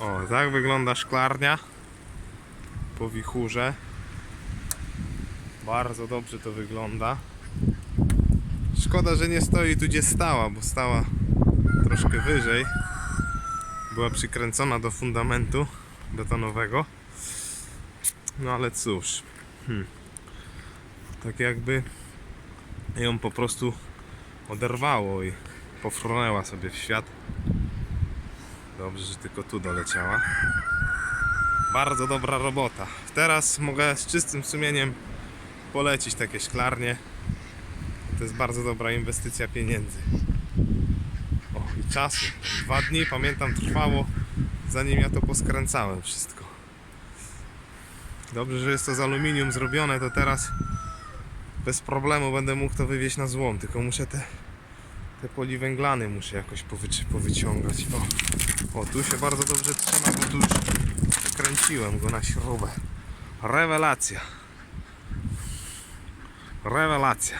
O, tak wygląda szklarnia po wichurze. Bardzo dobrze to wygląda. Szkoda, że nie stoi tu gdzie stała, bo stała troszkę wyżej. Była przykręcona do fundamentu betonowego. No ale cóż. Hmm. Tak jakby ją po prostu oderwało i pofrunęła sobie w świat. Dobrze, że tylko tu doleciała. Bardzo dobra robota. Teraz mogę z czystym sumieniem polecić takie szklarnie. To jest bardzo dobra inwestycja pieniędzy. O i czasu. Dwa dni pamiętam trwało zanim ja to poskręcałem wszystko. Dobrze, że jest to z aluminium zrobione, to teraz bez problemu będę mógł to wywieźć na złom, tylko muszę te, te poliwęglany muszę jakoś powyci- powyciągać. O, o, tu się bardzo dobrze trzyma, bo tu już kręciłem go na śrubę. Rewelacja. Rewelacja.